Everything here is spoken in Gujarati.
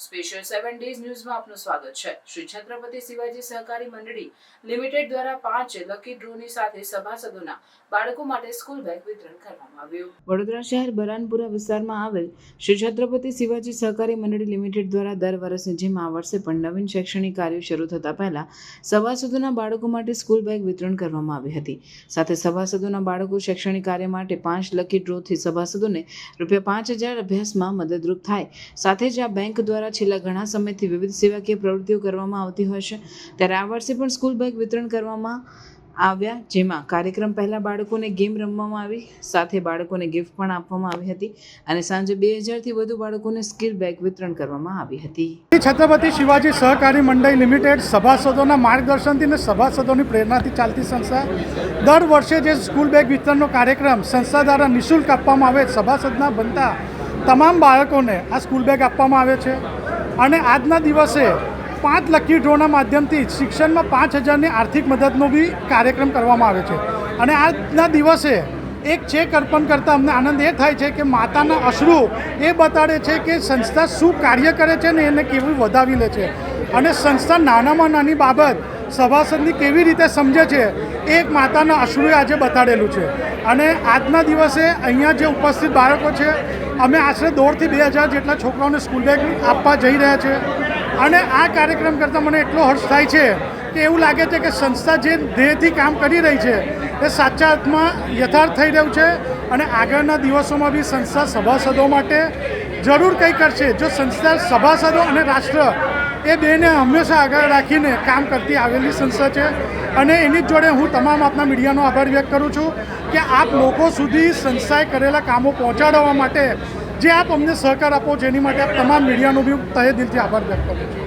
સ્પેશિયલ સેવન ડેઝ ન્યૂઝમાં આપનું સ્વાગત છે. શ્રી છત્રપતિ શિવાજી સહકારી મંડળી લિમિટેડ દ્વારા પાંચ લકી ડ્રોની સાથે સભાસદોના બાળકો માટે સ્કૂલ બેગ વિતરણ કરવામાં આવ્યું. વડોદરા શહેર બરાનપુરા વિસ્તારમાં આવેલ શ્રી છત્રપતિ શિવાજી સહકારી મંડળી લિમિટેડ દ્વારા દર વર્ષની જેમ આ વર્ષે પણ નવીન શૈક્ષણિક કાર્યો શરૂ થતા પહેલા સભાસદોના બાળકો માટે સ્કૂલ બેગ વિતરણ કરવામાં આવી હતી. સાથે સભાસદોના બાળકો શૈક્ષણિક કાર્ય માટે પાંચ લકી ડ્રોથી સભાસદોને રૂપિયા પાંચ હજાર અભ્યાસમાં મદદરૂપ થાય. સાથે જ આ બેંક દ્વારા છેલ્લા ઘણા સમયથી વિવિધ સેવાકીય પ્રવૃત્તિઓ કરવામાં આવતી હોય છે. ત્યારે આ વર્ષે પણ સ્કૂલ બેગ વિતરણ કરવામાં આવ્યા, જેમાં કાર્યક્રમ પહેલા બાળકોને ગેમ રમવામાં આવી, સાથે બાળકોને ગિફ્ટ પણ આપવામાં આવી હતી અને સાંજે બે હજારથી વધુ બાળકોને સ્કિલ બેગ વિતરણ કરવામાં આવી હતી. છત્રપતિ શિવાજી સહકારી મંડળ લિમિટેડ સભાસદોના માર્ગદર્શનથી અને સભાસદોની પ્રેરણાથી ચાલતી સંસ્થા દર વર્ષે જે સ્કૂલ બેગ વિતરણનો કાર્યક્રમ સંસ્થા દ્વારા નિઃશુલ્ક આપવામાં આવે, સભાસદના બનતા તમામ બાળકોને આ સ્કૂલ બેગ આપવામાં આવે છે. અને આજના દિવસે પાંચ લકી ડ્રોના માધ્યમથી શિક્ષણમાં પાંચ હજારની આર્થિક મદદનો બી કાર્યક્રમ કરવામાં આવે છે. અને આજના દિવસે એક ચેક અર્પણ કરતાં અમને આનંદ એ થાય છે કે માતાના અશ્રુ એ બતાડે છે કે સંસ્થા શું કાર્ય કરે છે ને એને કેવું વધાવી લે છે. અને સંસ્થા નાનામાં નાની બાબત સભાસદની કેવી રીતે સમજે છે એ એક માતાના અશ્રુએ આજે બતાડેલું છે. અને આજના દિવસે અહીંયા જે ઉપસ્થિત બાળકો છે, અમે આશરે દોઢથી બે હજાર જેટલા છોકરાઓને સ્કૂલ બેગ આપવા જઈ રહ્યા છે. અને આ કાર્યક્રમ કરતાં મને એટલો હર્ષ થાય છે કે એવું લાગે છે કે સંસ્થા જે ધ્યેયથી કામ કરી રહી છે, એ સાચા અર્થમાં યથાર્થ થઈ રહ્યું છે. અને આગળના દિવસોમાં બી સંસ્થા સભાસદો માટે જરૂર કંઈ કરશે. જો સંસ્થા સભાસદો અને રાષ્ટ્ર એ બેને હંમેશા આગળ રાખીને કામ કરતી આવેલી સંસ્થા છે. અને એની જોડે હું તમામ આપના મીડિયાનો આભાર વ્યક્ત કરું છું કે આપ લોકો સુધી સંસ્થાએ કરેલા કામો પહોંચાડવા માટે જે આપ અમને સહકાર આપો, જેની માટે આપ તમામ મીડિયાનો બી તહે દિલથી આભાર વ્યક્ત કરું છું.